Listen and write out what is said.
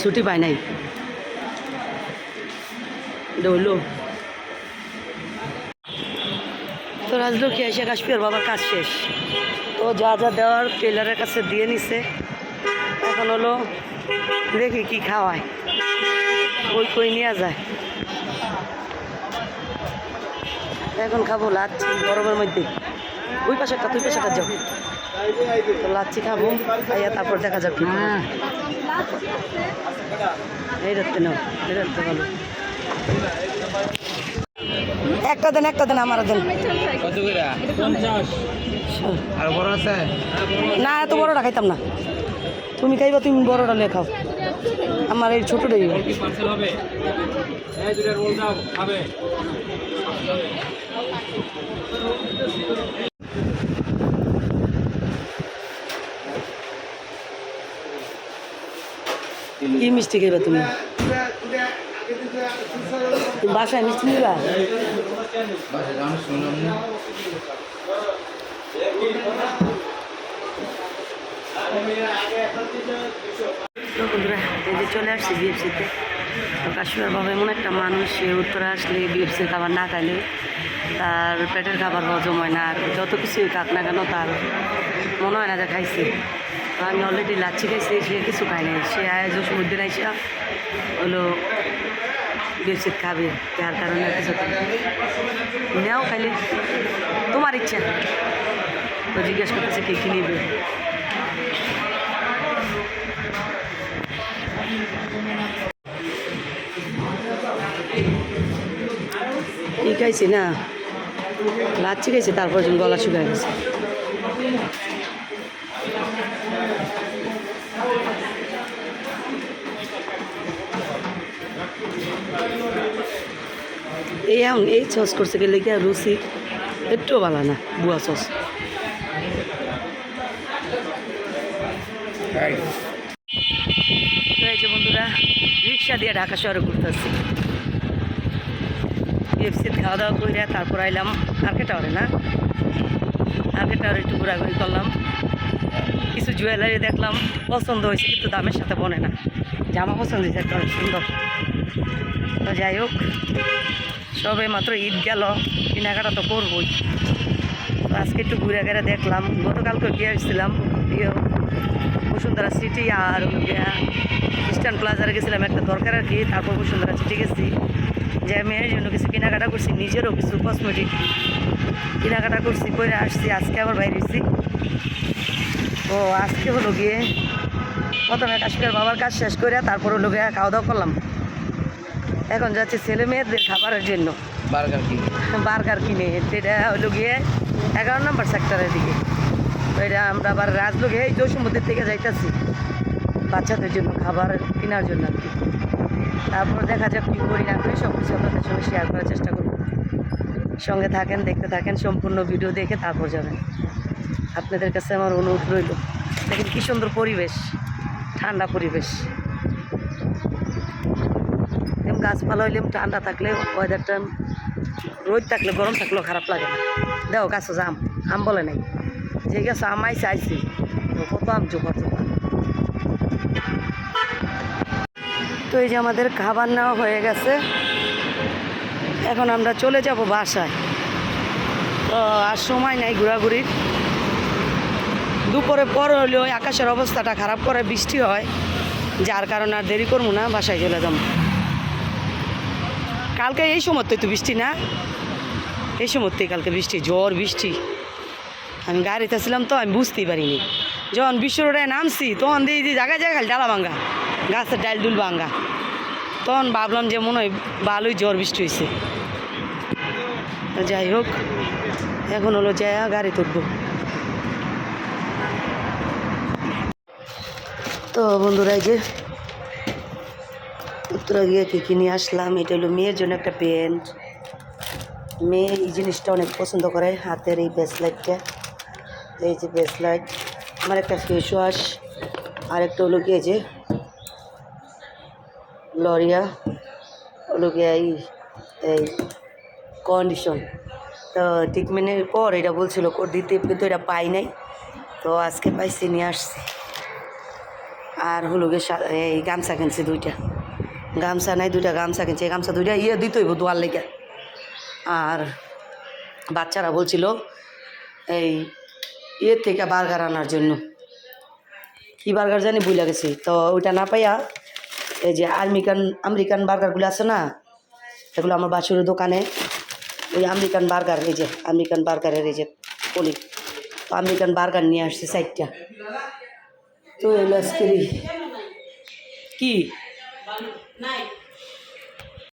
ছুটি পায় নাই। ডইলো তো রাজলক্ষ্মী এসে কাশ্মীর বাবার কাজ শেষ? তো যা যা দেওয়ার টেলারের কাছে দিয়ে নিছে। এখন হলো দেখি কি খাওয়ায়। কই কই নিয়ে যায়। এখন খাব লাচ্ছি গরমের মধ্যে। ওই পাশে একটা তুই পাশে একটা যাও। তো লাচ্ছি খাব, খাইয়া তারপর দেখা করে। এই রাখতে নাও এই রাখতে ভালো একটা দেন একটা দেন আমার দেন না এত বড়টা খাইতাম না। তুমি খাইবা তুমি বড়টা লিয়ে খাও। আমার এই ছোটোটাই। হবে? খাবে মিষ্টি খাইবা তুমি। বাসায় মিষ্টি নিবা? বন্ধুরা, এই চলে আসছি বিএফসিতে তো। কাশ্মীর বাবা এমন একটা মানুষ, সে উত্তরে আসলে বিএফসির খাবার না খাইলে তার পেটের খাবার হজম হয় না, আর যত কিছুই খাক না কেন তার মনে হয় না যে খাইছে। আমি অলরেডি লাচ্ছি খাইছি সে কিছু খাই নাই। সে আয় জসিমুদ্দিন আইসা হলো বিএফসিত খাবে, যার কারণে কিছু নেও খাইলে, তোমার ইচ্ছা। তো জিজ্ঞেস করতেছে, কে কী নিবে? কি খাইছি না? লাচ্ছি খাইছি, তারপর গলা শুকায় গেছে। এই এখন এই সস করছে গেলে কি রুচি একটু ভালো না, বুয়া তো যে বন্ধুরা, রিক্সা দিয়ে ঢাকা শহরে ঘুরতেছি এফসিতে খাওয়া দাওয়া করে তারপর আইলাম আর্কে টাওয়ারে, না? আর্কে টাওয়ারে একটু ঘোরাঘুরি করলাম। কিছু জুয়েলারি দেখলাম, পছন্দ হয়েছে, কিন্তু দামের সাথে বনে না। জামা পছন্দ হয়েছে সুন্দর। তো যাই হোক সবে মাত্র ঈদ গেল, কেনাকাটা তো করবই। আজকে একটু ঘুরে ঘুরে দেখলাম। গতকালকে গিয়ে এসেছিলাম বসুন্ধরা সিটি আর ইস্টার্ন প্লাজারে গেছিলাম, একটা দরকার আর কি। তারপর বসুন্ধরা সিটি গেছি। যে মেয়ের জন্য কিছু কেনাকাটা করছি, নিজেরও কিছু কসমেটিক কেনাকাটা করছি করে আসছি, আজকে আবার বাইরে এসেছি। তো আজকে হলো গিয়ে প্রথমে কাশ্মীর বাবার কাজ শেষ করে, তারপর হলো গিয়ে খাওয়া দাওয়া করলাম। এখন যাচ্ছে ছেলে মেয়েদের খাবারের জন্য। বার্গার কি বার্গার কিনে। এটা হলো গিয়ে এগারো নম্বর সেক্টরের দিকে। তো এটা আমরা আবার রাজলোকে এই জৈসমুদ্রের থেকে যাইতেছি। বাচ্চাদের জন্য খাবার কেনার জন্য আর কি। তারপর দেখা যাক কী করি না করি সব কিছু আপনাদের সঙ্গে শেয়ার করার চেষ্টা করব। সঙ্গে থাকেন দেখতে থাকেন সম্পূর্ণ ভিডিও দেখে তারপর যাবেন। আপনাদের কাছে আমার অনুরোধ রইল। দেখেন কী সুন্দর পরিবেশ ঠান্ডা পরিবেশ। গাছপালা হইলে ঠান্ডা থাকলে ওয়েদারটা রোদ থাকলে, গরম থাকলেও খারাপ লাগে না। দেখো গাছ আম আম বলে নাই। যে গাছ আমাই চাইছি কত আম জোগাড় জোগাড় তো এই যে আমাদের খাবার নেওয়া হয়ে গেছে। এখন আমরা চলে যাব বাসায়। তো আর সময় নাই ঘোরাঘুরির। দুপুরে পর হলেও আকাশের অবস্থাটা খারাপ করে বৃষ্টি হয়। যার কারণে আর দেরি করব না, বাসায় চলে যাব। কালকে এই সময় তো বৃষ্টি না? এই সময়তেই কালকে বৃষ্টি ঝড় বৃষ্টি। আমি গাড়িতে ছিলাম তো, আমি বুঝতেই পারিনি। যখন বিশ্ব রোডে নামছি, তখন দিয়ে যে জায়গায় জায়গায় ডালা ভাঙ্গা গাছের ডাল ডুল ভাঙ্গা তখন ভাবলাম যে মনে হয় ভালোই ঝড় বৃষ্টি হয়েছে যাই হোক, এখন হলো যায় গাড়ি তুলবো তো বন্ধুরা, এই যে উত্তরা গিয়ে কী কিনে আসলাম? এটা হলো মেয়ের জন্য একটা প্যান্ট। মেয়ে এই জিনিসটা অনেক পছন্দ করে, হাতের এই ব্রেসলাইটটা এই যে ব্রেসলাইট আমার একটা ফেস ওয়াশ আর একটা হলো গিয়ে যে লরিয়া, হলো গিয়ে এই এই কন্ডিশন তো ট্রিটমেন্টের পর এটা বলছিল দিতে কিন্তু এটা পাই নাই। তো আজকে পাইছি, নিয়ে আসছি। আর হলো গিয়ে এই গামছা কিনছি দুইটা। গামছা নাই, দুইটা গামছা কিনছি, এই গামছা দুইটা ইয়ে দিতেই দোয়ার লেগে। আর বাচ্চারা বলছিল, এই ইয়ে থেকে বার্গার আনার জন্য। কী বার্গার জানি ভুলে গেছি। তো ওইটা না পাইয়া এই যে আমেরিকান আমেরিকান বার্গারগুলো আছে না, এগুলো আমার বাসুরের দোকানে। ওই আমেরিকান বার্গার, এই যে আমেরিকান বার্গারের এই যে পলি তো আমেরিকান বার্গার নিয়ে আসছে সাইডটা তো এগুলো আজকে কি